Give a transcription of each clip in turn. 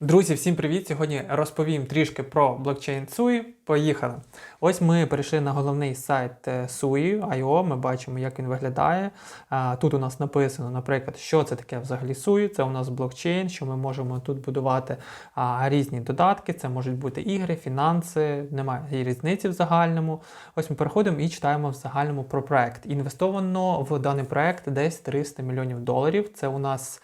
Друзі, всім привіт! Сьогодні розповім трішки про блокчейн SUI. Поїхали. Ось ми перейшли на головний сайт е, SUI.io. Ми бачимо, як він виглядає. Тут у нас написано, наприклад, що це таке взагалі SUI. Це у нас блокчейн, що ми можемо тут будувати різні додатки. Це можуть бути ігри, фінанси, немає різниці в загальному. Ось ми переходимо і читаємо в загальному про проект. Інвестовано в даний проект десь 300 мільйонів доларів. Це у нас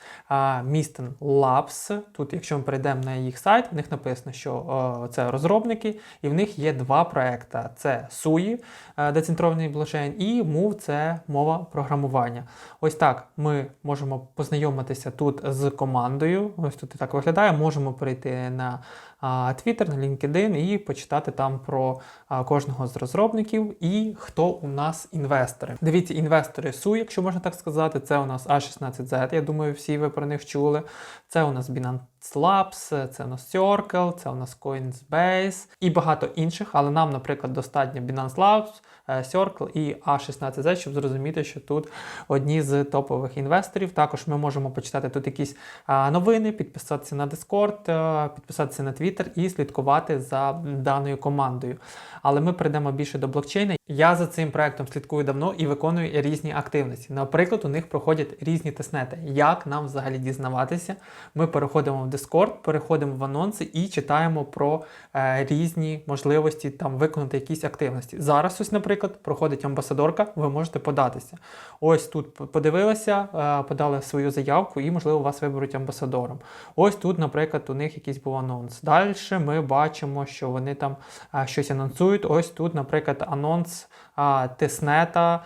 Misten Labs. Тут, якщо ми перейдемо на їх сайт, в них написано, що це розробники, і в них є два проекти: це SUI, е, децентрований блокчейн, і MOVE – це мова програмування. Ось так ми можемо познайомитися тут з командою. Ось тут і так виглядає. Можемо перейти на Twitter, на LinkedIn і почитати там про кожного з розробників і хто у нас інвестори. Дивіться, інвестори SUI, якщо можна так сказати, це у нас A16Z. Я думаю, всі ви про них чули. Це у нас Binance Labs, це у нас Circle, це у нас Coinsbase і багато інших. Але нам, наприклад, достатньо Binance Labs, е, Circle і A16Z, щоб зрозуміти, що тут одні з топових інвесторів. Також ми можемо почитати тут якісь новини, підписатися на Discord, е, підписатися на Twitter і слідкувати за даною командою. Але ми перейдемо більше до блокчейна. Я за цим проектом слідкую давно і виконую різні активності. Наприклад, у них проходять різні тестнети. Як нам взагалі дізнаватися? Ми переходимо в Discord, переходимо в анонси і читаємо про е, різні можливості там виконати якісь активності. Зараз, ось, наприклад, проходить амбасадорка, ви можете податися. Ось тут подивилися, е, подали свою заявку і, можливо, вас виберуть амбасадором. Ось тут, наприклад, у них якийсь був анонс. Далі ми бачимо, що вони там е, щось анонсують. Ось тут, наприклад, анонс е, тиснета.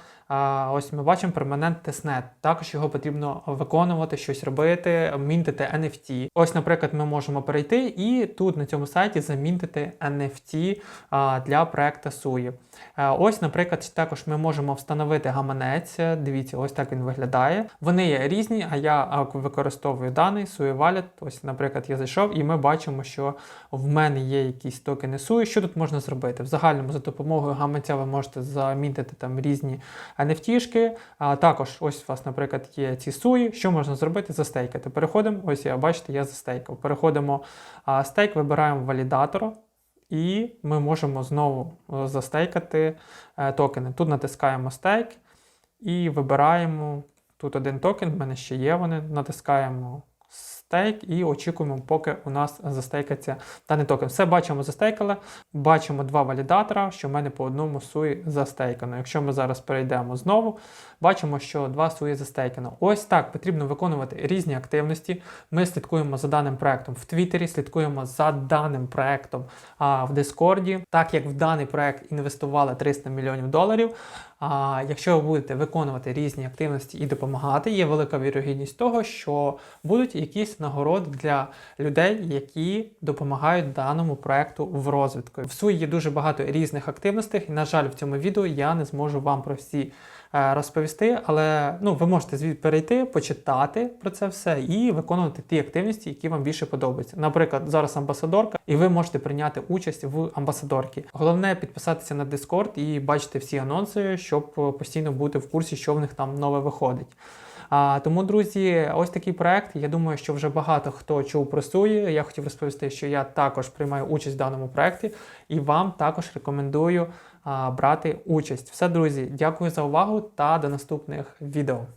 Ось ми бачимо перманент тестнет. Також його потрібно виконувати, щось робити, мінтити NFT. Ось, наприклад, ми можемо перейти і тут на цьому сайті замінтити NFT для проекту SUI. Ось, наприклад, також ми можемо встановити гаманець. Дивіться, ось так він виглядає. Вони є різні, а я використовую даний SUI Wallet. Ось, наприклад, я зайшов і ми бачимо, що в мене є якісь токени SUI. Що тут можна зробити? В загальному за допомогою гаманця ви можете замінтити там різні. NFT-шки. А також ось у вас, наприклад, є ці суї. Що можна зробити? Застейкати. Переходимо, ось я бачите, я застейкав. Переходимо а, стейк, вибираємо валідатор. І ми можемо знову застейкати е, токени. Тут натискаємо стейк і вибираємо тут один токен, в мене ще є вони. Натискаємо стейк і очікуємо, поки у нас застейкаться даний токен. Все бачимо, застейкали. Бачимо два валідатора, що в мене по одному суї застейкано. Якщо ми зараз перейдемо знову, бачимо, що два суї застейкано. Ось так потрібно виконувати різні активності. Ми слідкуємо за даним проектом в Твіттері, слідкуємо за даним проектом а, в Дискорді. Так як в даний проект інвестували 300 мільйонів доларів. А якщо ви будете виконувати різні активності і допомагати, є велика вірогідність того, що будуть якісь нагороди для людей, які допомагають даному проекту в розвитку. В суї є дуже багато різних активностей. І, на жаль, в цьому відео я не зможу вам про всі е, розповісти, але ну, ви можете звідти перейти, почитати про це все і виконувати ті активності, які вам більше подобаються. Наприклад, зараз амбасадорка, і ви можете прийняти участь в амбасадорці. Головне підписатися на Discord і бачити всі анонси, щоб постійно бути в курсі, що в них там нове виходить. А, Тому, друзі, ось такий проект. Я думаю, що вже багато хто чув про Суї. Я хотів розповісти, що я також приймаю участь в даному проекті і вам також рекомендую а, брати участь. Все, друзі, дякую за увагу та до наступних відео.